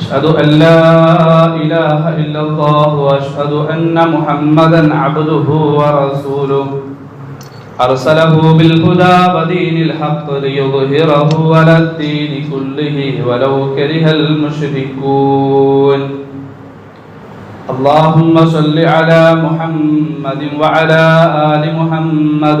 أشهد أن لا إله إلا الله وأشهد أن محمدا عبده ورسوله أرسله بالهدى ودين الحق ليظهره على الدين كله ولو كره المشركون اللهم صل على محمد وعلى آل محمد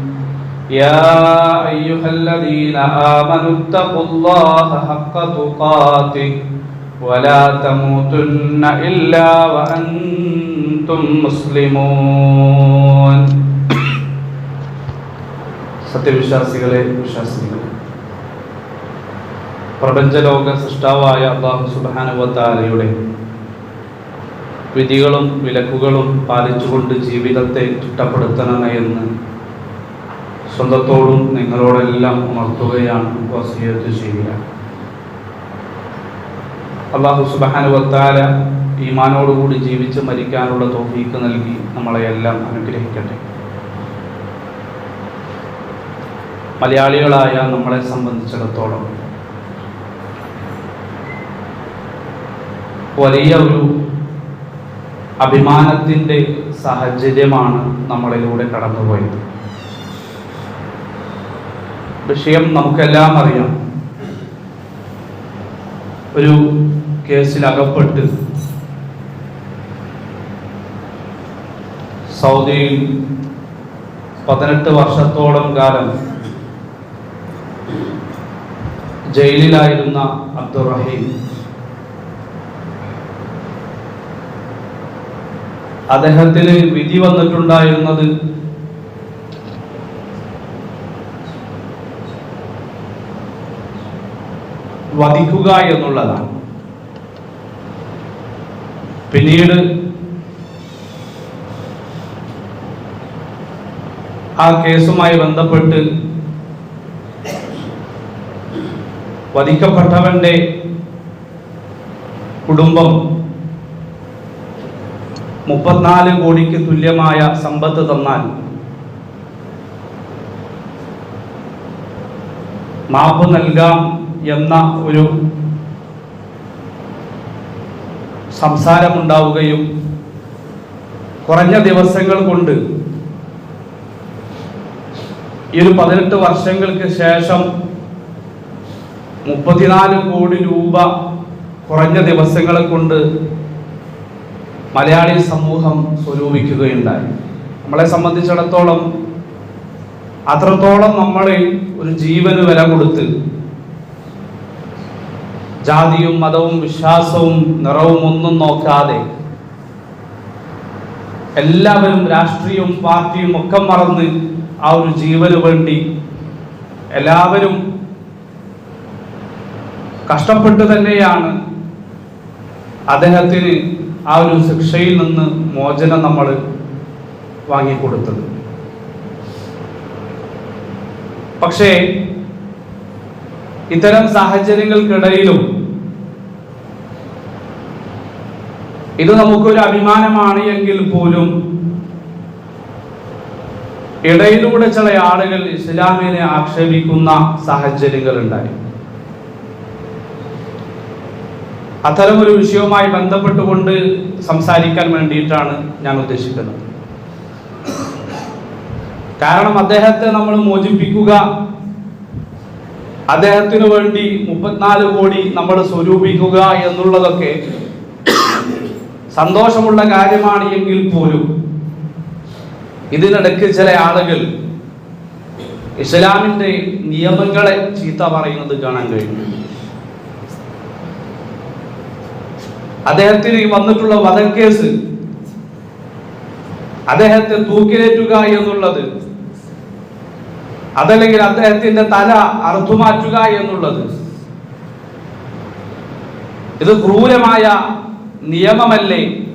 يا أيها الذين آمنوا اتقوا الله حق تقاته ولا تموتن إلا وأنتم مسلمون സത്യവിശ്വാസികളെ വിശ്വാസികളെ പ്രപഞ്ചലോക സൃഷ്ടാവായ അള്ളാഹു സുബാനുവത്താലയുടെ വിധികളും വിലക്കുകളും പാലിച്ചുകൊണ്ട് ജീവിതത്തെ ചിട്ടപ്പെടുത്തണമേ എന്ന് സ്വന്തത്തോടും നിങ്ങളോടെല്ലാം ഉണർത്തുകയാണ് വസിയത്ത് ചെയ്യുക. അള്ളാഹു സുബാനുവത്താല ഈമാനോടുകൂടി ജീവിച്ച് മരിക്കാനുള്ള തോഫീക്ക് നൽകി നമ്മളെ എല്ലാം അനുഗ്രഹിക്കട്ടെ. മലയാളികളായ നമ്മളെ സംബന്ധിച്ചിടത്തോളം വലിയ ഒരു അഭിമാനത്തിന്റെ സാഹചര്യമാണ് നമ്മളിലൂടെ കടന്നുപോയത്. വിഷയം നമുക്കെല്ലാം അറിയാം. ഒരു കേസിൽ അകപ്പെട്ട് സൗദിയിൽ പതിനെട്ട് വർഷത്തോളം കാലം ജയിലിലായിരുന്ന അബ്ദുറഹീം അദ്ദേഹത്തിന് വിധി വന്നിട്ടുണ്ടായിരുന്നത് വധിക്കുക എന്നുള്ളതാണ്. പിന്നീട് ആ കേസുമായി ബന്ധപ്പെട്ട് വധിക്കപ്പെട്ടവന്റെ കുടുംബം മുപ്പത്തിനാല് കോടിക്ക് തുല്യമായ സമ്പത്ത് തന്നാൽ മാപ്പ് നൽകാം. എന്ന ഒരു സംസാരമുണ്ടാവുകയും കുറഞ്ഞ ദിവസങ്ങൾ കൊണ്ട് ഈ ഒരു പതിനെട്ട് വർഷങ്ങൾക്ക് ശേഷം മുപ്പത്തിനാല് കോടി രൂപ കുറഞ്ഞ ദിവസങ്ങളെ കൊണ്ട് മലയാളി സമൂഹം സ്വരൂപിക്കുകയുണ്ടായി. നമ്മളെ സംബന്ധിച്ചിടത്തോളം അത്രത്തോളം നമ്മൾ ഒരു ജീവന് വില കൊടുത്ത് ജാതിയും മതവും വിശ്വാസവും നിറവും ഒന്നും നോക്കാതെ എല്ലാവരും രാഷ്ട്രീയവും പാർട്ടിയും ഒക്കെ മറന്ന് ആ ഒരു ജീവന് വേണ്ടി എല്ലാവരും കഷ്ടപ്പെട്ടു തന്നെയാണ് അദ്ദേഹത്തിന് ആ ഒരു ശിക്ഷയിൽ നിന്ന് മോചനം നമ്മൾ വാങ്ങിക്കൊടുത്തത്. പക്ഷേ ഇത്തരം സാഹചര്യങ്ങൾക്കിടയിലും ഇത് നമുക്കൊരു അഭിമാനമാണ് എങ്കിൽ പോലും ഇടയിലൂടെ ചില ആളുകൾ ഇസ്ലാമിനെ ആക്ഷേപിക്കുന്ന സാഹചര്യങ്ങൾ ഉണ്ടായി. അത്തരമൊരു വിഷയവുമായി ബന്ധപ്പെട്ടുകൊണ്ട് സംസാരിക്കാൻ വേണ്ടിയിട്ടാണ് ഞാൻ ഉദ്ദേശിക്കുന്നത്. കാരണം അദ്ദേഹത്തെ നമ്മൾ മോചിപ്പിക്കുക അദ്ദേഹത്തിന് വേണ്ടി മുപ്പത്തിനാല് കോടി നമ്മൾ സ്വരൂപിക്കുക എന്നുള്ളതൊക്കെ സന്തോഷമുള്ള കാര്യമാണ് എങ്കിൽ പോലും ഇതിനിടയ്ക്ക് ചില ആളുകൾ ഇസ്ലാമിന്റെ നിയമങ്ങളെ ചീത്ത പറയുന്നത് കാണാൻ കഴിഞ്ഞു അദ്ദേഹത്തിന് വന്നിട്ടുള്ള വധക്കേസ് അദ്ദേഹത്തെ തൂക്കിലേറ്റുക എന്നുള്ളത് അതല്ലെങ്കിൽ അദ്ദേഹത്തിന്റെ തല അറുത്തുമാറ്റുക എന്നുള്ളത്. ഇത് ക്രൂരമായ നിയമമല്ലേ?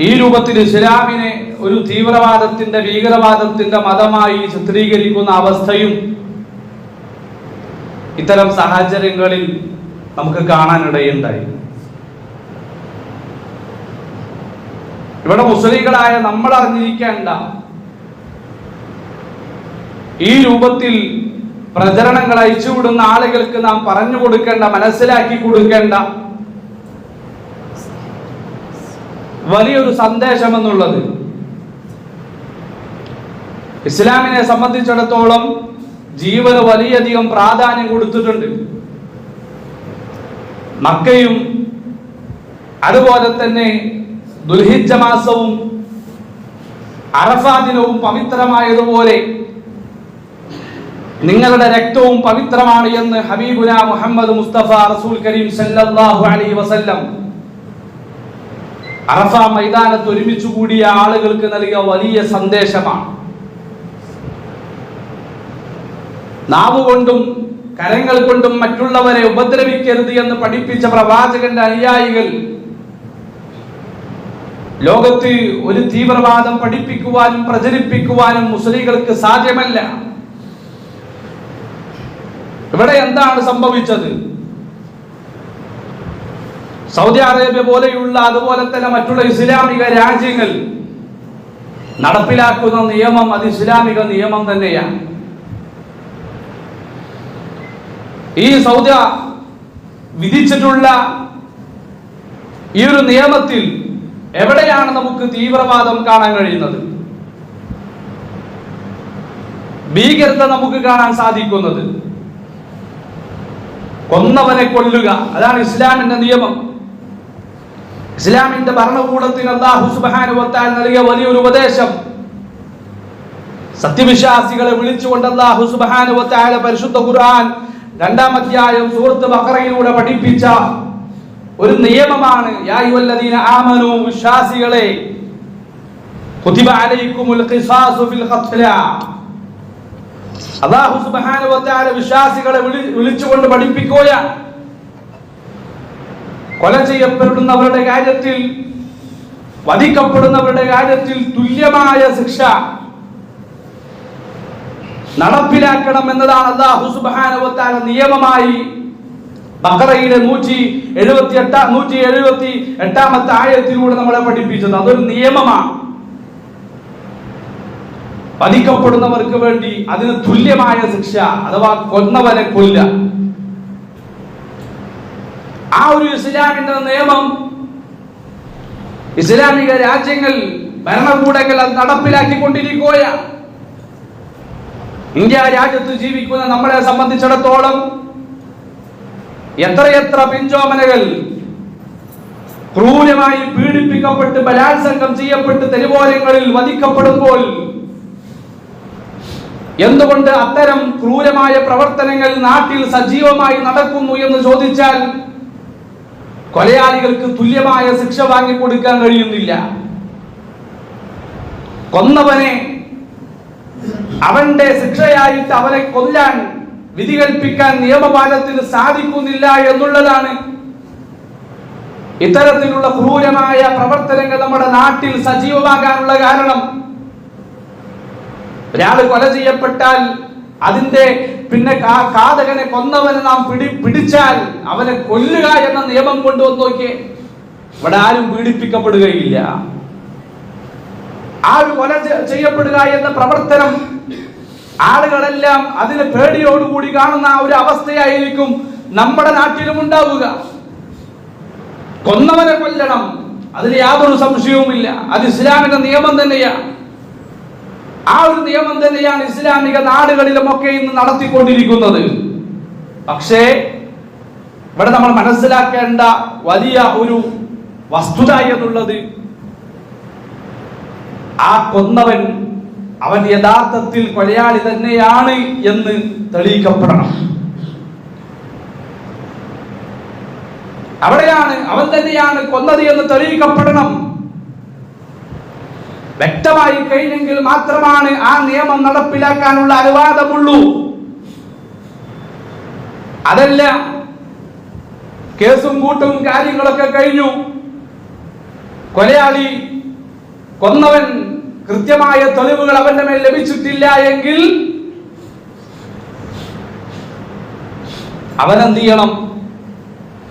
ഈ രൂപത്തിൽ ഇസ്ലാമിനെ ഒരു തീവ്രവാദത്തിന്റെ ഭീകരവാദത്തിന്റെ മതമായി ചിത്രീകരിക്കുന്ന അവസ്ഥയും ഇത്തരം സാഹചര്യങ്ങളിൽ നമുക്ക് കാണാനിടയുണ്ടായി. ഇവിടെ മുസ്ലിങ്ങളായ നമ്മൾ അറിഞ്ഞിരിക്കേണ്ട ഈ രൂപത്തിൽ പ്രചരണങ്ങൾ അയച്ചുവിടുന്ന ആളുകൾക്ക് നാം പറഞ്ഞു കൊടുക്കേണ്ട മനസ്സിലാക്കി കൊടുക്കേണ്ട വലിയൊരു സന്ദേശം എന്നുള്ളത് ഇസ്ലാമിനെ സംബന്ധിച്ചിടത്തോളം ജീവന് വലിയധികം പ്രാധാന്യം കൊടുത്തിട്ടുണ്ട്. മക്കയും അതുപോലെ തന്നെ ദുൽഹിജ മാസവും അറഫാ ദിനവും പവിത്രമായതുപോലെ നിങ്ങളുടെ രക്തവും പവിത്രമാണ് എന്ന് ഹബീബുന മുഹമ്മദ് മുസ്തഫ റസൂൽ കരീം സല്ലല്ലാഹു അലൈഹി വസല്ലം അറഫ മൈതാനത്ത് ഒരുമിച്ച് കൂടിയ ആളുകൾക്ക് നൽകിയ വലിയ സന്ദേശമാണ്. നാവ് കൊണ്ടും കരങ്ങൾ കൊണ്ടും മറ്റുള്ളവരെ ഉപദ്രവിക്കരുത് എന്ന് പഠിപ്പിച്ച പ്രവാചകന്റെ അനുയായികൾ ലോകത്ത് ഒരു തീവ്രവാദം പഠിപ്പിക്കുവാനും പ്രചരിപ്പിക്കുവാനും മുസ്ലിങ്ങൾക്ക് സാധ്യമല്ല. ഇവിടെ എന്താണ് സംഭവിച്ചത്? സൗദി അറേബ്യ പോലെയുള്ള അതുപോലെ തന്നെ മറ്റുള്ള ഇസ്ലാമിക രാജ്യങ്ങൾ നടപ്പിലാക്കുന്ന നിയമം അത് ഇസ്ലാമിക നിയമം തന്നെയാണ്. ഈ സൗദി വിധിച്ചിട്ടുള്ള ഈ ഒരു നിയമത്തിൽ എവിടെയാണ് നമുക്ക് തീവ്രവാദം കാണാൻ കഴിയുന്നത്? ഭീകരത നമുക്ക് കാണാൻ സാധിക്കുന്നത് കൊന്നവനെ കൊല്ലുക. അതാണ് ഇസ്ലാമിന്റെ നിയമം. ഇസ്ലാമിന്റെ ഭരണകൂടത്തിന് അള്ളാഹു സുബാനുവത്താൽ നൽകിയ വലിയൊരു ഉപദേശം. സത്യവിശ്വാസികളെ വിളിച്ചുകൊണ്ട് അള്ളാഹു സുബാനുവത്തായ പരിശുദ്ധ ഖുർആൻ രണ്ടാമധ്യായം സുഹൃത്ത് സൂറത്ത് ബഖറയിലൂടെ പഠിപ്പിച്ച ഒരു നിയമമാണ് ആമനു വിശ്വാസികളെ ഫിൽ ഖത്ല. വ തആല വിശ്വാസികളെ വിളി- വിളിച്ചുകൊണ്ട് പഠിപ്പിക്കുക കൊല ചെയ്യപ്പെടുന്നവരുടെ കാര്യത്തിൽ വധിക്കപ്പെടുന്നവരുടെ കാര്യത്തിൽ തുല്യമായ ശിക്ഷ നടപ്പിലാക്കണം എന്നതാണ് അള്ളാഹു സുബാനുവത്താര നിയമമായി ബക്കറയിലെ നൂറ്റി എഴുപത്തി എട്ടാം നൂറ്റി എഴുപത്തി എട്ടാമത്തെ ആയത്തിലൂടെ നമ്മളെ പഠിപ്പിച്ചത്. അതൊരു നിയമമാണ്. വധിക്കപ്പെടുന്നവർക്ക് വേണ്ടി അതിന് തുല്യമായ ശിക്ഷ അഥവാ കൊന്നവരെ കൊല്ല ആ ഒരു ഇസ്ലാമിന്റെ നിയമം ഇസ്ലാമിക രാജ്യങ്ങൾ ഭരണകൂടങ്ങൾ അത് നടപ്പിലാക്കിക്കൊണ്ടിരിക്കുകയാണ്. ഇന്ത്യ രാജ്യത്ത് ജീവിക്കുന്ന നമ്മളെ സംബന്ധിച്ചിടത്തോളം എത്രയെത്ര പിഞ്ചോമനകൾ ക്രൂരമായി പീഡിപ്പിക്കപ്പെട്ട് ബലാത്സംഗം ചെയ്യപ്പെട്ട് തെരുവോരങ്ങളിൽ വധിക്കപ്പെടുമ്പോൾ എന്തുകൊണ്ട് അത്തരം ക്രൂരമായ പ്രവർത്തനങ്ങൾ നാട്ടിൽ സജീവമായി നടക്കുന്നു എന്ന് ചോദിച്ചാൽ കൊലയാളികൾക്ക് തുല്യമായ ശിക്ഷ വാങ്ങിക്കൊടുക്കാൻ കഴിയുന്നില്ല. കൊന്നവനെ അവന്റെ ശിക്ഷയായിട്ട് അവനെ കൊല്ലാൻ വിധി കൽപ്പിക്കാൻ നിയമപാലത്തിന് സാധിക്കുന്നില്ല എന്നുള്ളതാണ് ഇത്തരത്തിലുള്ള ക്രൂരമായ പ്രവർത്തനങ്ങൾ നമ്മുടെ നാട്ടിൽ സജീവമാകാനുള്ള കാരണം. ഒരാൾ കൊല ചെയ്യപ്പെട്ടാൽ അതിന്റെ പിന്നെ കാതകനെ കൊന്നവനെ നാം പിടി പിടിച്ചാൽ അവനെ കൊല്ലുക എന്ന നിയമം കൊണ്ടുവന്ന് നോക്കിയേ. ഇവിടെ ആരും പീഡിപ്പിക്കപ്പെടുകയില്ല. ആ ഒരു കൊല ചെയ്യപ്പെടുക എന്ന പ്രവർത്തനം ആളുകളെല്ലാം അതിന് പേടിയോടുകൂടി കാണുന്ന ഒരു അവസ്ഥയായിരിക്കും നമ്മുടെ നാട്ടിലും ഉണ്ടാവുക. കൊന്നവനെ കൊല്ലണം. അതിൽ യാതൊരു സംശയവുമില്ല. അത് ഇസ്ലാമിന്റെ നിയമം തന്നെയാണ് ആ ഒരു നിയമം തന്നെയാണ് ഇസ്ലാമിക നാടുകളിലുമൊക്കെ ഇന്ന് നടത്തിക്കൊണ്ടിരിക്കുന്നത്. പക്ഷേ ഇവിടെ നമ്മൾ മനസ്സിലാക്കേണ്ട വലിയ ഒരു വസ്തുത എന്നുള്ളത് ആ കൊന്നവൻ അവൻ യഥാർത്ഥത്തിൽ കൊലയാളി തന്നെയാണ് എന്ന് തെളിയിക്കപ്പെടണം. അവിടെയാണ് അവൻ തന്നെയാണ് കൊന്നത് എന്ന് തെളിയിക്കപ്പെടണം. വ്യക്തമായി കഴിഞ്ഞെങ്കിൽ മാത്രമാണ് ആ നിയമം നടപ്പിലാക്കാനുള്ള അനുവാദമുള്ളൂ. അതല്ല കേസും കൂട്ടും കാര്യങ്ങളൊക്കെ കഴിഞ്ഞു. കൊലയാളി കൊന്നവൻ കൃത്യമായ തെളിവുകൾ അവന്റെ മേൽ ലഭിച്ചിട്ടില്ല എങ്കിൽ അവനെന്ത് ചെയ്യണം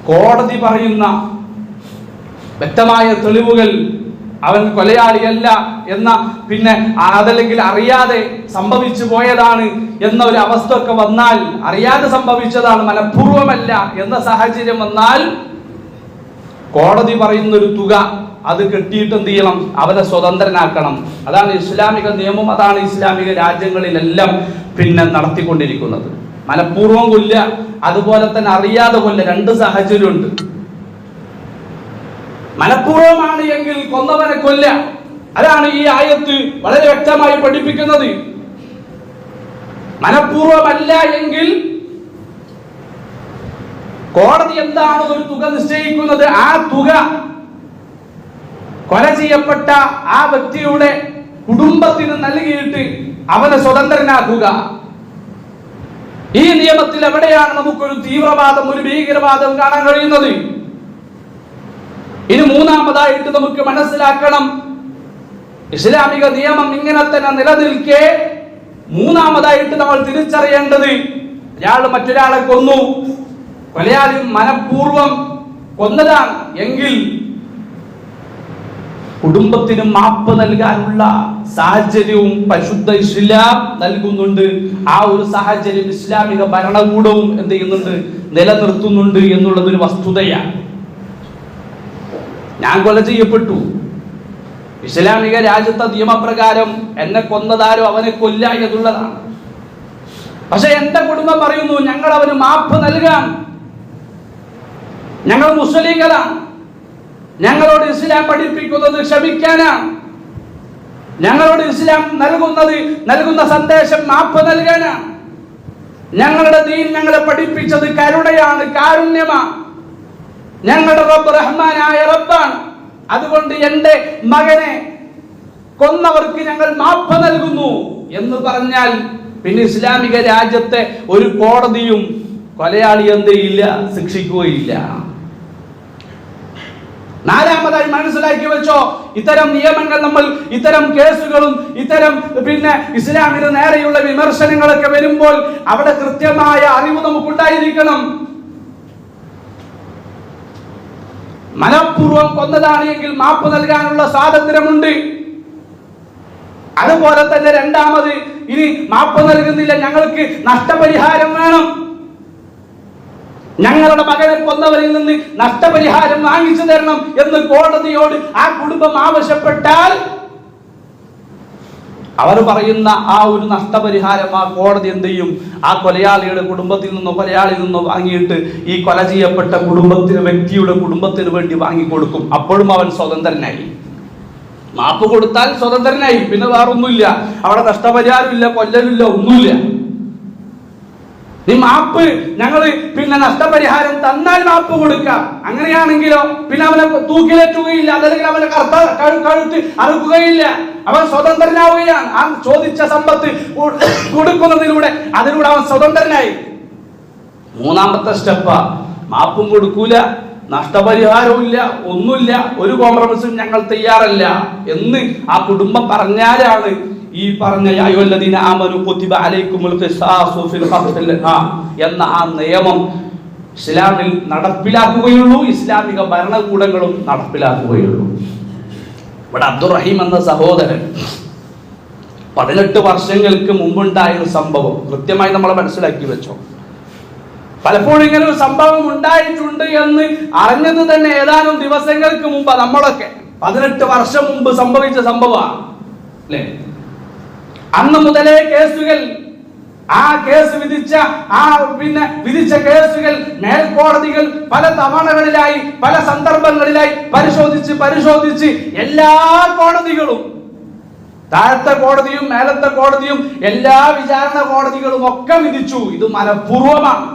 കോടതി പറയുന്ന വ്യക്തമായ തെളിവുകൾ അവൻ കൊലയാളിയല്ല എന്ന പിന്നെ അതല്ലെങ്കിൽ അറിയാതെ സംഭവിച്ചു പോയതാണ് എന്ന ഒരു അവസ്ഥ ഒക്കെ വന്നാൽ അറിയാതെ സംഭവിച്ചതാണ് മനഃപൂർവമല്ല എന്ന സാഹചര്യം വന്നാൽ കോടതി പറയുന്ന ഒരു തുക അത് കെട്ടിയിട്ട് എന്ത് ചെയ്യണം? അവരെ സ്വതന്ത്രനാക്കണം. അതാണ് ഇസ്ലാമിക നിയമം അതാണ് ഇസ്ലാമിക രാജ്യങ്ങളിലെല്ലാം പിന്നെ നടത്തിക്കൊണ്ടിരിക്കുന്നത്. മനഃപൂർവം കൊല്ല അതുപോലെ തന്നെ അറിയാതെ കൊല്ല രണ്ട് സാഹചര്യമുണ്ട്. മനഃപൂർവമാണ് എങ്കിൽ കൊന്നവനെ കൊല്ല അതാണ് ഈ ആയത്ത് വളരെ വ്യക്തമായി പഠിപ്പിക്കുന്നത്. മനഃപൂർവമല്ല എങ്കിൽ കോടതി എന്താണ് ഒരു തുക നിശ്ചയിക്കുന്നത്? ആ തുക കൊല ചെയ്യപ്പെട്ട ആ വ്യക്തിയുടെ കുടുംബത്തിന് നൽകിയിട്ട് അവനെ സ്വതന്ത്രനാക്കുക. ഈ നിയമത്തിൽ എവിടെയാണ് നമുക്കൊരു തീവ്രവാദം ഒരു ഭീകരവാദം കാണാൻ കഴിയുന്നത്? ഇനി മൂന്നാമതായിട്ട് നമുക്ക് മനസ്സിലാക്കണം. ഇസ്ലാമിക നിയമം ഇങ്ങനെ തന്നെ നിലനിൽക്കെ. മൂന്നാമതായിട്ട് നമ്മൾ തിരിച്ചറിയേണ്ടത് ഒരാൾ മറ്റൊരാളെ കൊന്നു. കൊലയാളി മനഃപൂർവം കൊന്നതാണ്. എങ്കിൽ കുടുംബത്തിന് മാപ്പ് നൽകാനുള്ള സാഹചര്യവും പരിശുദ്ധ ഇസ്ലാം നൽകുന്നുണ്ട്. ആ ഒരു സാഹചര്യം ഇസ്ലാമിക ഭരണകൂടവും എന്ത് ചെയ്യുന്നുണ്ട്? നിലനിർത്തുന്നുണ്ട് എന്നുള്ളതൊരു വസ്തുതയാണ്. ഞാൻ കൊല ചെയ്യപ്പെട്ടു. ഇസ്ലാമിക രാജ്യത്തെ നിയമപ്രകാരം എന്നെ കൊന്നതാരോ അവനെ കൊല്ല എന്നുള്ളതാണ്. പക്ഷെ എന്റെ കുടുംബം പറയുന്നു ഞങ്ങൾ അവന് മാപ്പ് നൽകാം ഞങ്ങൾ മുസ്ലിങ്ങളാണ്. ഞങ്ങളോട് ഇസ്ലാം പഠിപ്പിക്കുന്നത് ക്ഷമിക്കാനാണ്. ഞങ്ങളോട് ഇസ്ലാം നൽകുന്നത് നൽകുന്ന സന്ദേശം മാപ്പ് നൽകാനാണ്. ഞങ്ങളുടെ ദീൻ ഞങ്ങളെ പഠിപ്പിച്ചത് കരുണയാണ് കാരുണ്യമാണ്. ഞങ്ങളുടെ റബ്ബ് റഹ്മാനായ റബ്ബാണ്. അതുകൊണ്ട് എന്റെ മകനെ കൊന്നവർക്ക് ഞങ്ങൾ മാപ്പ് നൽകുന്നു എന്ന് പറഞ്ഞാൽ പിന്നെ ഇസ്ലാമിക രാജ്യത്തെ ഒരു കോടതിയും കൊലയാളി എന്തെയില്ല ശിക്ഷിക്കുകയില്ല. നാലാമതായി മനസ്സിലാക്കി വെച്ചോ ഇത്തരം നിയമങ്ങൾ നമ്മൾ ഇത്തരം കേസുകളും ഇത്തരം പിന്നെ ഇസ്ലാമിന് നേരെയുള്ള വിമർശനങ്ങളൊക്കെ വരുമ്പോൾ അവിടെ കൃത്യമായ അറിവ് നമുക്കുണ്ടായിരിക്കണം. മനഃപൂർവം കൊന്നതാണ് എങ്കിൽ മാപ്പ് നൽകാനുള്ള സ്വാതന്ത്ര്യമുണ്ട്. അതുപോലെ തന്നെ രണ്ടാമത് ഇനി മാപ്പ് നൽകുന്നില്ല ഞങ്ങൾക്ക് നഷ്ടപരിഹാരം വേണം. ഞങ്ങളുടെ മകനെ കൊന്നവരിൽ നിന്ന് നഷ്ടപരിഹാരം വാങ്ങിച്ചു തരണം എന്ന് കോടതിയോട് ആ കുടുംബം ആവശ്യപ്പെട്ടാൽ അവർ പറയുന്ന ആ ഒരു നഷ്ടപരിഹാരം ആ കോടതി എന്ത് ചെയ്യും? ആ കൊലയാളിയുടെ കുടുംബത്തിൽ നിന്നോ കൊലയാളിയിൽ നിന്നോ വാങ്ങിയിട്ട് ഈ കൊല ചെയ്യപ്പെട്ട കുടുംബത്തിന് വ്യക്തിയുടെ കുടുംബത്തിന് വേണ്ടി വാങ്ങിക്കൊടുക്കും. അപ്പോഴും അവൻ സ്വതന്ത്രനായി. മാപ്പ് കൊടുത്താൽ സ്വതന്ത്രനായി. പിന്നെ വേറൊന്നുമില്ല. അവിടെ നഷ്ടപരിഹാരമില്ല കൊല്ലലില്ല ഒന്നുമില്ല. നീ മാപ്പ് ഞങ്ങൾ പിന്നെ നഷ്ടപരിഹാരം തന്നാൽ മാപ്പ് കൊടുക്കാം. അങ്ങനെയാണെങ്കിലോ പിന്നെ അവനെ തൂക്കിലേറ്റുകയില്ല. അതല്ലെങ്കിൽ അവനെ കറുത്ത കഴു- കഴുത്ത് അറുക്കുകയില്ല. അവൻ സ്വതന്ത്രനാവുകയാണ്. ആ ചോദിച്ച സമ്പത്ത് കൊടുക്കുന്നതിലൂടെ അതിലൂടെ അവൻ സ്വതന്ത്രനായി. മൂന്നാമത്തെ സ്റ്റെപ്പ. മാപ്പും കൊടുക്കൂല. നഷ്ടപരിഹാരവും ഇല്ല ഒന്നുമില്ല. ഒരു കോംപ്രമൈസും ഞങ്ങൾ തയ്യാറല്ല എന്ന് ആ കുടുംബം പറഞ്ഞാലാണ് ഈ പറഞ്ഞ അയോല്ലദീന ആമനു എന്ന ആ നിയമം ഇസ്ലാമിൽ നടപ്പിലാക്കുകയുള്ളൂ ഇസ്ലാമിക ഭരണകൂടങ്ങളും നടപ്പിലാക്കുകയുള്ളൂ. ഇവിടെ അബ്ദുറഹീം എന്ന സഹോദരൻ പതിനെട്ട് വർഷങ്ങൾക്ക് മുമ്പുണ്ടായ ഒരു സംഭവം കൃത്യമായി നമ്മൾ മനസ്സിലാക്കി വെച്ചോ. പലപ്പോഴും ഇങ്ങനെ ഒരു സംഭവം ഉണ്ടായിട്ടുണ്ട് എന്ന് അറിഞ്ഞത് തന്നെ ഏതാനും ദിവസങ്ങൾക്ക് മുമ്പ് നമ്മളൊക്കെ. പതിനെട്ട് വർഷം മുമ്പ് സംഭവിച്ച സംഭവമാണ് അല്ലേ? അന്ന് മുതലേ കേസുകൾ ആ കേസ് വിധിച്ച ആ പിന്നെ വിധിച്ച കേസുകൾ മേൽക്കോടതികൾ പല തവണകളിലായി പല സന്ദർഭങ്ങളിലായി പരിശോധിച്ച് പരിശോധിച്ച് എല്ലാ കോടതികളും താഴത്തെ കോടതിയും മേലത്തെ കോടതിയും എല്ലാ വിചാരണ കോടതികളും ഒക്കെ വിധിച്ചു. ഇത് മനഃപൂർവമാണ്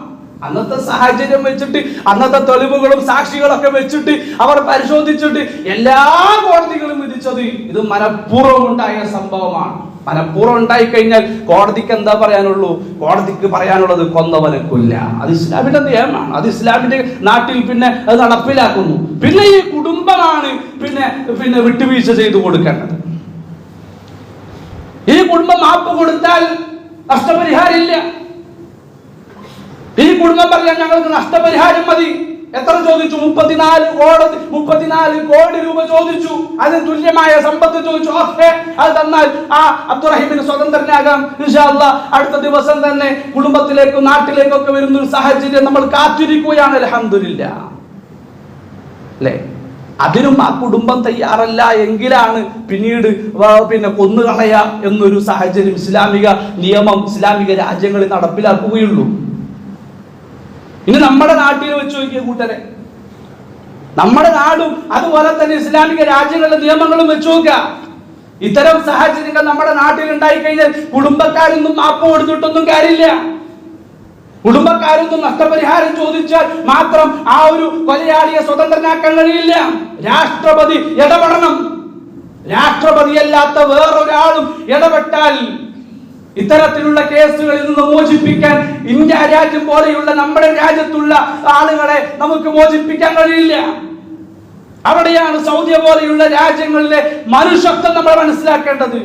അന്നത്തെ സാഹചര്യം വെച്ചിട്ട് അന്നത്തെ തെളിവുകളും സാക്ഷികളൊക്കെ വെച്ചിട്ട് അവർ പരിശോധിച്ചിട്ട് എല്ലാ കോടതികളും വിധിച്ചത്. ഇത് മനഃപൂർവം ഉണ്ടായ സംഭവമാണ്. മനഃപൂർവം ഉണ്ടായി കഴിഞ്ഞാൽ കോടതിക്ക് എന്താ പറയാനുള്ളൂ? കോടതിക്ക് പറയാനുള്ളത് കൊന്നവനെ കൊല്ല അത് ഇസ്ലാമിന്റെ നിയമമാണ്. അത് ഇസ്ലാമിന്റെ നാട്ടിൽ പിന്നെ അത് നടപ്പിലാക്കുന്നു. പിന്നെ ഈ കുടുംബമാണ് പിന്നെ പിന്നെ വിട്ടുവീഴ്ച ചെയ്തു കൊടുക്കേണ്ടത്. ഈ കുടുംബം മാപ്പ് കൊടുത്താൽ നഷ്ടപരിഹാരം ഇല്ല ഈ കുടുംബം പറഞ്ഞാൽ ഞങ്ങൾക്ക് നഷ്ടപരിഹാരം മതി. എത്ര ചോദിച്ചു? മുപ്പത്തിനാല് കോടതി മുപ്പത്തിനാല് കോടി രൂപ ചോദിച്ചു. അതിന് തുല്യമായ സമ്പത്ത് ചോദിച്ചു. ഓക്കെ അത് തന്നാൽ ആ അബ്ദുറഹിമിന് സ്വതന്ത്രനാകാം ഇൻഷാ അല്ലാ അടുത്ത ദിവസം തന്നെ കുടുംബത്തിലേക്കും നാട്ടിലേക്കൊക്കെ വരുന്ന ഒരു സാഹചര്യം നമ്മൾ കാത്തിരിക്കുകയാണ്. അലഹമില്ല അല്ലേ? അതിനും ആ കുടുംബം തയ്യാറല്ല എങ്കിലാണ് പിന്നീട് പിന്നെ കൊന്നുകളയ എന്നൊരു സാഹചര്യം ഇസ്ലാമിക നിയമം ഇസ്ലാമിക രാജ്യങ്ങളിൽ നടപ്പിലാക്കുകയുള്ളൂ. ഇനി നമ്മുടെ നാട്ടിൽ വെച്ച് നോക്കിയ കൂട്ടരെ. നമ്മുടെ നാടും അതുപോലെ തന്നെ ഇസ്ലാമിക രാജ്യങ്ങളിലെ നിയമങ്ങളും വെച്ച് നോക്കുക. ഇത്തരം സാഹചര്യങ്ങൾ നമ്മുടെ നാട്ടിൽ ഉണ്ടായി കഴിഞ്ഞാൽ കുടുംബക്കാരൊന്നും മാപ്പ് കൊടുത്തിട്ടൊന്നും കാര്യമില്ല. കുടുംബക്കാരൊന്നും നഷ്ടപരിഹാരം ചോദിച്ചാൽ മാത്രം ആ ഒരു കൊലയാളിയെ സ്വതന്ത്രനാക്കാൻ കഴിയില്ല. രാഷ്ട്രപതി ഇടപെടണം. രാഷ്ട്രപതിയല്ലാത്ത വേറൊരാളും ഇടപെട്ടാൽ ഇത്തരത്തിലുള്ള കേസുകളിൽ നിന്ന് മോചിപ്പിക്കാൻ ഇന്ത്യ രാജ്യം പോലെയുള്ള നമ്മുടെ രാജ്യത്തുള്ള ആളുകളെ നമുക്ക് മോചിപ്പിക്കാൻ കഴിയില്ല. അവിടെയാണ് സൗദി പോലെയുള്ള രാജ്യങ്ങളിലെ മനുഷ്യത്വം നമ്മൾ മനസ്സിലാക്കേണ്ടത്.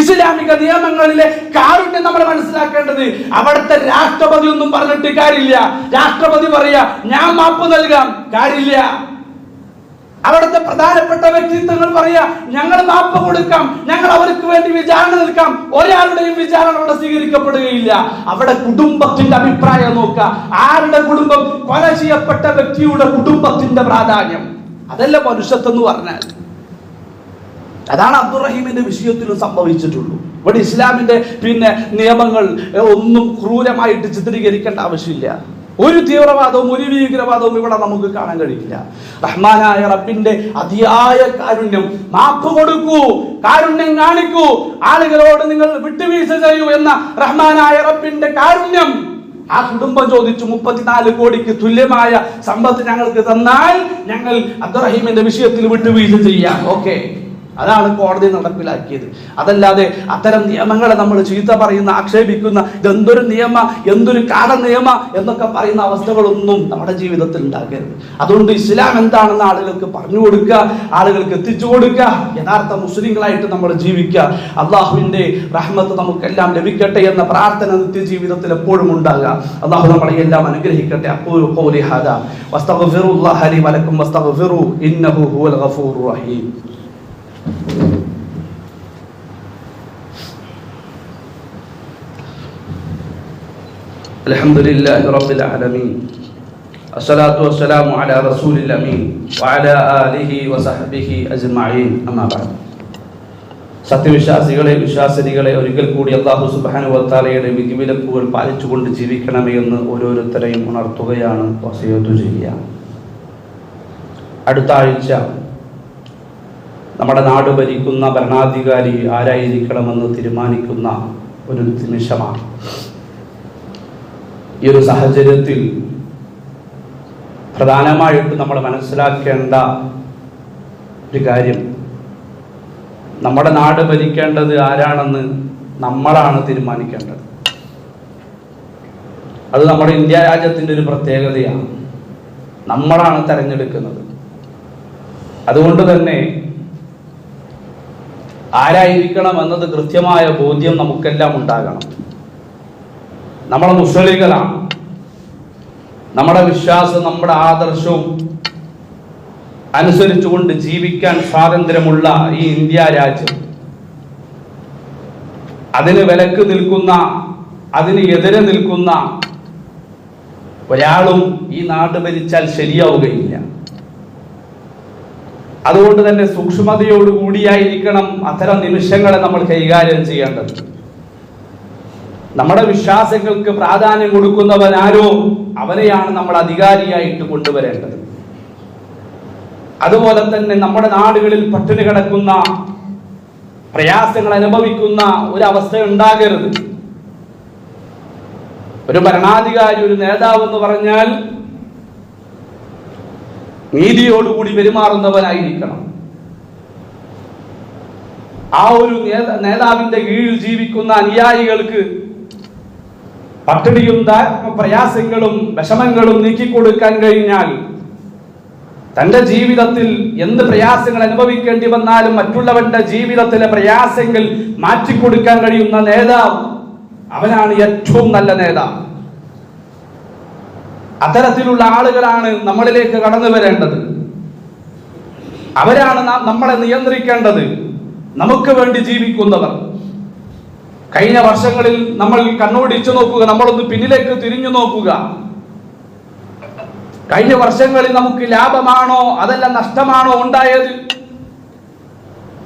ഇസ്ലാമിക നിയമങ്ങളിലെ കാരുണ്യം നമ്മൾ മനസ്സിലാക്കേണ്ടത്. അവിടുത്തെ രാഷ്ട്രപതി ഒന്നും പറഞ്ഞിട്ട് കാര്യമില്ല. രാഷ്ട്രപതി പറയാ ഞാൻ മാപ്പ് നൽകാം. കാര്യമില്ല. അവിടുത്തെ പ്രധാനപ്പെട്ട വ്യക്തിത്വങ്ങൾ പറയാ ഞങ്ങൾ മാപ്പ് കൊടുക്കാം ഞങ്ങൾ അവർക്ക് വേണ്ടി വിചാരണ നിൽക്കാം ഒരാളുടെയും വിചാരണ അവിടെ സ്വീകരിക്കപ്പെടുകയില്ല. അവിടെ കുടുംബത്തിന്റെ അഭിപ്രായം നോക്കുക. ആരുടെ കുടുംബം? കൊല ചെയ്യപ്പെട്ട വ്യക്തിയുടെ കുടുംബത്തിന്റെ പ്രാധാന്യം. അതല്ല മനുഷ്യത്വം എന്ന് പറഞ്ഞാൽ. അതാണ് അബ്ദുറഹീമിന്റെ വിഷയത്തിലും സംഭവിച്ചിട്ടുള്ളൂ. ഇവിടെ ഇസ്ലാമിന്റെ പിന്നെ നിയമങ്ങൾ ഒന്നും ക്രൂരമായിട്ട് ചിത്രീകരിക്കേണ്ട ആവശ്യമില്ല. ഒരു തീവ്രവാദവും ഒരു ഭീകരവാദവും ഇവിടെ നമുക്ക് കാണാൻ കഴിയില്ല. റഹ്മാനായ റബ്ബിന്റെ അതിയായ കാരുണ്യം മാപ്പ് കൊടുക്കൂ കാരുണ്യം കാണിക്കൂ ആളുകളോട് നിങ്ങൾ വിട്ടുവീഴ്ച ചെയ്യൂ എന്ന റഹ്മാനായ റബ്ബിന്റെ കാരുണ്യം. ആ കുടുംബം ചോദിച്ചു മുപ്പത്തിനാല് കോടിക്ക് തുല്യമായ സമ്പത്ത് ഞങ്ങൾക്ക് തന്നാൽ ഞങ്ങൾ അബ്ദുറഹീമിന്റെ വിഷയത്തിൽ വിട്ടുവീഴ്ച ചെയ്യാം. ഓക്കെ. അതാണ് കോടതി നടപ്പിലാക്കിയത്. അതല്ലാതെ അത്തരം നിയമങ്ങളെ നമ്മൾ ചീത്ത പറയുന്ന ആക്ഷേപിക്കുന്ന ഇതെന്തൊരു നിയമ എന്തൊരു കാല നിയമ എന്നൊക്കെ പറയുന്ന അവസ്ഥകളൊന്നും നമ്മുടെ ജീവിതത്തിൽ ഉണ്ടാക്കരുത് അതുകൊണ്ട് ഇസ്ലാം എന്താണെന്ന് ആളുകൾക്ക് പറഞ്ഞു കൊടുക്കുക ആളുകൾക്ക് എത്തിച്ചു കൊടുക്കുക യഥാർത്ഥ മുസ്ലിങ്ങളായിട്ട് നമ്മൾ ജീവിക്കുക. അള്ളാഹുവിന്റെ റഹ്മത്ത് നമുക്കെല്ലാം ലഭിക്കട്ടെ എന്ന പ്രാർത്ഥന നിത്യജീവിതത്തിൽ എപ്പോഴും ഉണ്ടാകുക. അള്ളാഹു നമ്മളെ എല്ലാം അനുഗ്രഹിക്കട്ടെ. അപ്പോൾ വസ്തഗ്ഫിറു. ഇന്നഹു ഹുവൽ ഗഫൂറുർ റഹീം. الحمد لله رب العالمين الصلاة والسلام على رسول الأمين وعلى آله وصحبه أجمعين أما بعد സത്യവിശ്വാസികളെ വിശ്വാസിനികളെ ഒരിക്കൽ കൂടി അള്ളാഹു സുബാനു വത്താലയുടെ വിധിവിലക്കുകൾ പാലിച്ചുകൊണ്ട് ജീവിക്കണമേ എന്ന് ഓരോരുത്തരെയും ഉണർത്തുകയാണ് വസയത്തു ചെയ്യുക അടുത്ത ആഴ്ച നമ്മുടെ നാട് ഭരിക്കുന്ന ഭരണാധികാരി ആരായിരിക്കണമെന്ന് തീരുമാനിക്കുന്ന ഒരു നിമിഷമാണ്. ഈ ഒരു സാഹചര്യത്തിൽ പ്രധാനമായിട്ട് നമ്മൾ മനസ്സിലാക്കേണ്ട ഒരു കാര്യം നമ്മുടെ നാട് ഭരിക്കേണ്ടത് ആരാണെന്ന് നമ്മളാണ് തീരുമാനിക്കേണ്ടത്. അത് നമ്മുടെ ഇന്ത്യ രാജ്യത്തിന്റെ ഒരു പ്രത്യേകതയാണ്. നമ്മളാണ് തിരഞ്ഞെടുക്കുന്നത്. അതുകൊണ്ട് തന്നെ ആരായിരിക്കണം എന്നത് കൃത്യമായ ബോധ്യം നമുക്കെല്ലാം ഉണ്ടാകണം. നമ്മളെ മുസ്ലിങ്ങളാണ്. നമ്മുടെ വിശ്വാസം നമ്മുടെ ആദർശവും അനുസരിച്ചുകൊണ്ട് ജീവിക്കാൻ സ്വാതന്ത്ര്യമുള്ള ഈ ഇന്ത്യ രാജ്യം. അതിന് വിലക്ക് നിൽക്കുന്ന അതിന് എതിരെ നിൽക്കുന്ന ഒരാളും ഈ നാട് ഭരിച്ചാൽ ശരിയാവുകയില്ല. അതുകൊണ്ട് തന്നെ സൂക്ഷ്മതയോടുകൂടിയായിരിക്കണം അത്തരം നിമിഷങ്ങളെ നമ്മൾ കൈകാര്യം ചെയ്യേണ്ടത്. നമ്മുടെ വിശ്വാസങ്ങൾക്ക് പ്രാധാന്യം കൊടുക്കുന്നവൻ ആരോ അവനെയാണ് നമ്മൾ അധികാരിയായിട്ട് കൊണ്ടുവരേണ്ടത്. അതുപോലെ തന്നെ നമ്മുടെ നാടുകളിൽ പട്ടിണി കിടക്കുന്ന പ്രയാസങ്ങൾ അനുഭവിക്കുന്ന ഒരു ഉണ്ടാകരുത്. ഒരു ഭരണാധികാരി ഒരു നേതാവ് എന്ന് പറഞ്ഞാൽ നീതിയോടുകൂടി പെരുമാറുന്നവനായിരിക്കണം. ആ ഒരു നേതാവിന്റെ കീഴിൽ ജീവിക്കുന്ന അനുയായികൾക്ക് പട്ടിണിയും പ്രയാസങ്ങളും വിഷമങ്ങളും നീക്കിക്കൊടുക്കാൻ കഴിഞ്ഞാൽ തന്റെ ജീവിതത്തിൽ എന്ത് പ്രയാസങ്ങൾ അനുഭവിക്കേണ്ടി വന്നാലും മറ്റുള്ളവന്റെ ജീവിതത്തിലെ പ്രയാസങ്ങൾ മാറ്റിക്കൊടുക്കാൻ കഴിയുന്ന നേതാവ് അവനാണ് ഏറ്റവും നല്ല നേതാവ്. അത്തരത്തിലുള്ള ആളുകളാണ് നമ്മളിലേക്ക് കടന്നു വരേണ്ടത്. അവരാണ് നമ്മളെ നിയന്ത്രിക്കേണ്ടത്. നമുക്ക് വേണ്ടി ജീവിക്കുന്നവർ. കഴിഞ്ഞ വർഷങ്ങളിൽ നമ്മൾ കണ്ണോടിച്ചു നോക്കുക നമ്മളൊന്ന് പിന്നിലേക്ക് തിരിഞ്ഞു നോക്കുക. കഴിഞ്ഞ വർഷങ്ങളിൽ നമുക്ക് ലാഭമാണോ അതല്ല നഷ്ടമാണോ ഉണ്ടായത്?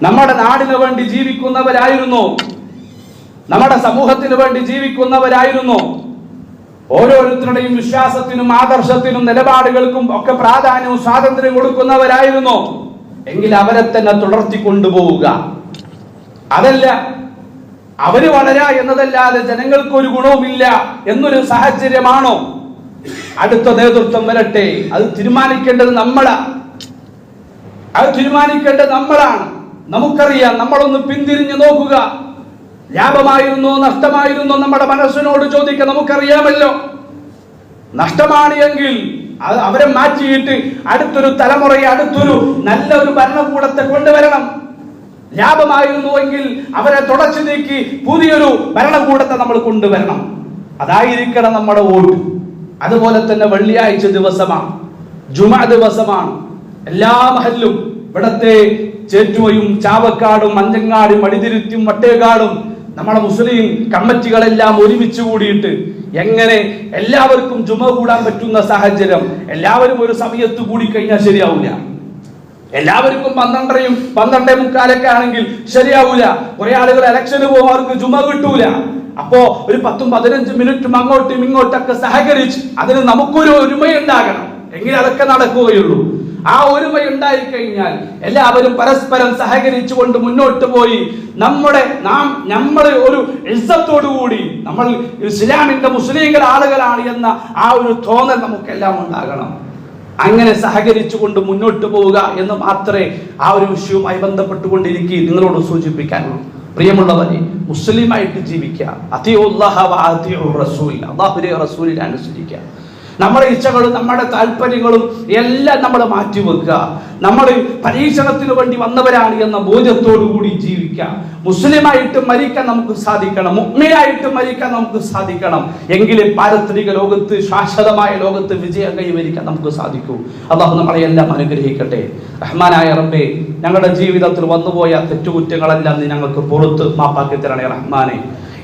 നമ്മുടെ നാടിന് വേണ്ടി ജീവിക്കുന്നവരായിരുന്നോ? നമ്മുടെ സമൂഹത്തിന് വേണ്ടി ജീവിക്കുന്നവരായിരുന്നോ? ഓരോരുത്തരുടെയും വിശ്വാസത്തിനും ആദർശത്തിനും നിലപാടുകൾക്കും ഒക്കെ പ്രാധാന്യവും സ്വാതന്ത്ര്യം കൊടുക്കുന്നവരായിരുന്നു. എങ്കിൽ അവരെ തന്നെ തുടർത്തിക്കൊണ്ടുപോവുക അതല്ല അവർ വളര എന്നതല്ലാതെ ജനങ്ങൾക്ക് ഒരു ഗുണവുമില്ല എന്നൊരു സാഹചര്യമാണോ? അടുത്ത നേതൃത്വം വരട്ടെ. അത് തീരുമാനിക്കേണ്ടത് നമ്മളാ. അത് തീരുമാനിക്കേണ്ടത് നമ്മളാണ്. നമുക്കറിയാം നമ്മളൊന്ന് പിന്തിരിഞ്ഞു നോക്കുക. ലാഭമായിരുന്നോ നഷ്ടമായിരുന്നോ നമ്മുടെ മനസ്സിനോട് ചോദിക്കുക നമുക്കറിയാമല്ലോ. നഷ്ടമാണ് എങ്കിൽ അവരെ മാറ്റിയിട്ട് അടുത്തൊരു തലമുറയെ അടുത്തൊരു നല്ലൊരു ഭരണകൂടത്തെ കൊണ്ടുവരണം. ലാഭമായിരുന്നു എങ്കിൽ അവരെ തുടച്ചു നീക്കി പുതിയൊരു ഭരണകൂടത്തെ നമ്മൾ കൊണ്ടുവരണം. അതായിരിക്കണം നമ്മുടെ വോട്ട്. അതുപോലെ തന്നെ വെള്ളിയാഴ്ച ദിവസമാണ്. ജുമ ദിവസമാണ്. എല്ലാ മഹലും ഇവിടത്തെ ചേറ്റുവയും ചാവക്കാടും മഞ്ചങ്ങാടും അടിതിരുത്തിയും വട്ടേക്കാടും നമ്മുടെ മുസ്ലിം കമ്മിറ്റികളെല്ലാം ഒരുമിച്ച് കൂടിയിട്ട് എങ്ങനെ എല്ലാവർക്കും ജുമ കൂടാൻ പറ്റുന്ന സാഹചര്യം എല്ലാവരും ഒരു സമയത്ത് കൂടി കഴിഞ്ഞാൽ ശരിയാവില്ല എല്ലാവർക്കും പന്ത്രണ്ടരയും പന്ത്രണ്ടേ മുക്കാലൊക്കെ ആണെങ്കിൽ ശരിയാവൂല. കുറെ ആളുകൾ ഇലക്ഷന് പോകുന്നവർക്ക് ജുമ കിട്ടൂല. അപ്പോ ഒരു പത്തും പതിനഞ്ചും മിനിറ്റും അങ്ങോട്ടും ഇങ്ങോട്ടൊക്കെ സഹകരിച്ച് അതിന് നമുക്കൊരു ഒരുമയുണ്ടാകണം. എങ്കിൽ അതൊക്കെ നടക്കുകയുള്ളൂ. ആ ഒരുമ ഉണ്ടായിക്കഴിഞ്ഞാൽ എല്ലാവരും പരസ്പരം സഹകരിച്ചുകൊണ്ട് മുന്നോട്ട് പോയി. നമ്മുടെ നാം നമ്മൾ ഒരു ഇസ്സത്തോടുകൂടി നമ്മൾ ഇസ്ലാമിന്റെ മുസ്ലിങ്ങൾ ആളുകളാണ് എന്ന ആ ഒരു തോന്നൽ നമുക്കെല്ലാം ഉണ്ടാകണം. അങ്ങനെ സഹകരിച്ചുകൊണ്ട് മുന്നോട്ട് പോവുക എന്ന് മാത്രമേ ആ ഒരു വിഷയവുമായി ബന്ധപ്പെട്ടുകൊണ്ടിരിക്കുക നിങ്ങളോട് സൂചിപ്പിക്കാനുള്ളൂ. പ്രിയമുള്ളവരെ മുസ്ലിമായിട്ട് ജീവിക്കുക. അതിയുള്ള റസൂൽ. അള്ളാഹുരെ റസൂലിനെ അനുസരിക്കുക. നമ്മുടെ ഇച്ഛകളും നമ്മുടെ താല്പര്യങ്ങളും എല്ലാം നമ്മൾ മാറ്റിവെക്കുക നമ്മൾ പരീക്ഷണത്തിന് വേണ്ടി വന്നവരാണ് എന്ന കൂടി ജീവിക്കാം മുസ്ലിമായിട്ട് മരിക്കാൻ നമുക്ക് സാധിക്കണം. മുഗ്നയായിട്ട് മരിക്കാൻ നമുക്ക് സാധിക്കണം. എങ്കിലും പാരത്രിക ലോകത്ത് ശാശ്വതമായ ലോകത്ത് വിജയം കൈവരിക്കാൻ നമുക്ക് സാധിക്കൂ. അള്ളാഹു നമ്മളെ എല്ലാം അനുഗ്രഹിക്കട്ടെ. റഹ്മാനായ റബ്ബേ ഞങ്ങളുടെ ജീവിതത്തിൽ വന്നുപോയ തെറ്റുകുറ്റങ്ങളെല്ലാം നീ ഞങ്ങൾക്ക് പുറത്ത് മാപ്പാക്കി തരണേ റഹ്മാനെ.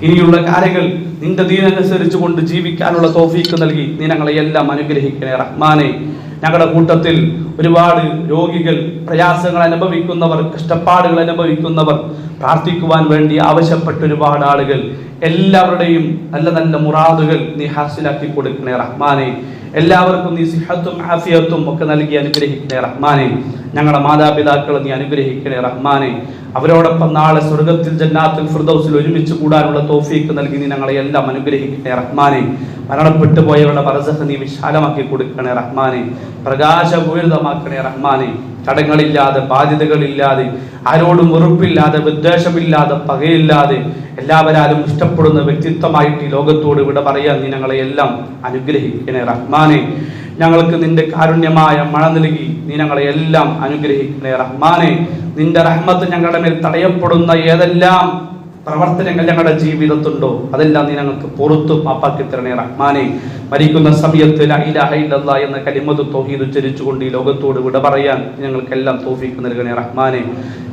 ഇനിയുള്ള കാര്യങ്ങൾ നിന്റെ ദീനനുസരിച്ച് കൊണ്ട് ജീവിക്കാനുള്ള തോഫീക്ക് നൽകി നീ ഞങ്ങളെ എല്ലാം അനുഗ്രഹിക്കണേ റഹ്മാനെ. ഞങ്ങളുടെ കൂട്ടത്തിൽ ഒരുപാട് രോഗികൾ പ്രയാസങ്ങൾ അനുഭവിക്കുന്നവർ കഷ്ടപ്പാടുകൾ അനുഭവിക്കുന്നവർ പ്രാർത്ഥിക്കുവാൻ വേണ്ടി ആവശ്യപ്പെട്ട ഒരുപാട് ആളുകൾ എല്ലാവരുടെയും നല്ല നല്ല മുറാദുകൾ നീ ഹാസിലാക്കി കൊടുക്കണേ റഹ്മാനെ. എല്ലാവർക്കും നീ സിഹത്തും ആഫിയത്തും ഒക്കെ നൽകി അനുഗ്രഹിക്കണേ റഹ്മാനെ. ഞങ്ങളുടെ മാതാപിതാക്കളെ നീ അനുഗ്രഹിക്കണേ റഹ്മാനെ. അവരോടൊപ്പം നാളെ സ്വർഗത്തിൽ ജന്നാത്തിൽ ഫിർദൗസിൽ ഒരുമിച്ച് കൂടാനുള്ള തോഫീക്ക് നൽകി നീ ഞങ്ങളെ എല്ലാം അനുഗ്രഹിക്കണേ റഹ്മാനെ. മരണപ്പെട്ടു പോയവരുടെ പരസഹ നീ വിശാലമാക്കി കൊടുക്കണേ റഹ്മാനെ. പ്രകാശപൂരിതമാക്കണേ റഹ്മാനെ. കടങ്ങളില്ലാതെ ബാധ്യതകളില്ലാതെ ആരോടും വെറുപ്പില്ലാതെ വിദ്വേഷമില്ലാതെ പകയില്ലാതെ എല്ലാവരാലും ഇഷ്ടപ്പെടുന്ന വ്യക്തിത്വമായിട്ട് ഈ ലോകത്തോട് ഇവിടെ പറയാൻ നീ ഞങ്ങളെ എല്ലാം അനുഗ്രഹിക്കണേ റഹ്മാനെ. ഞങ്ങൾക്ക് നിന്റെ കാരുണ്യമായ മഴ നൽകി നീ ഞങ്ങളെ എല്ലാം അനുഗ്രഹിക്കണേ റഹ്മാനെ. നിന്റെ റഹ്മത്ത് ഞങ്ങളുടെ മേൽ തടയപ്പെടുന്ന ഏതെല്ലാം പ്രവർത്തനങ്ങൾ ഞങ്ങളുടെ ജീവിതത്തുണ്ടോ അതെല്ലാം നീ ഞങ്ങൾക്ക് പുറത്തു മാപ്പാക്കി തരണേ റഹ്മാനെ. മരിക്കുന്ന സമയത്ത് എന്ന കലിമത് തോഹീദ് ഉച്ചരിച്ചുകൊണ്ട് ഈ ലോകത്തോട് വിട പറയാൻ ഞങ്ങൾക്കെല്ലാം തോഫീക്ക് നൽകണേ റഹ്മാനെ.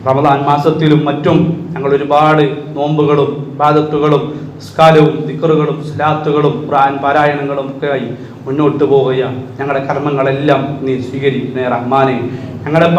റമദാൻ മാസത്തിലും മറ്റും ഞങ്ങൾ ഒരുപാട് നോമ്പുകളും ബാധത്തുകളും സ്കാലവും ദിക്കറുകളും സ്ലാത്തുകളും ഖുർആൻ പാരായണങ്ങളും ഒക്കെ ആയി മുന്നോട്ട് പോവുകയാണ്. ഞങ്ങളുടെ കർമ്മങ്ങളെല്ലാം നീ സ്വീകരിക്കുന്ന റഹ്മാനെ. ഞങ്ങളുടെ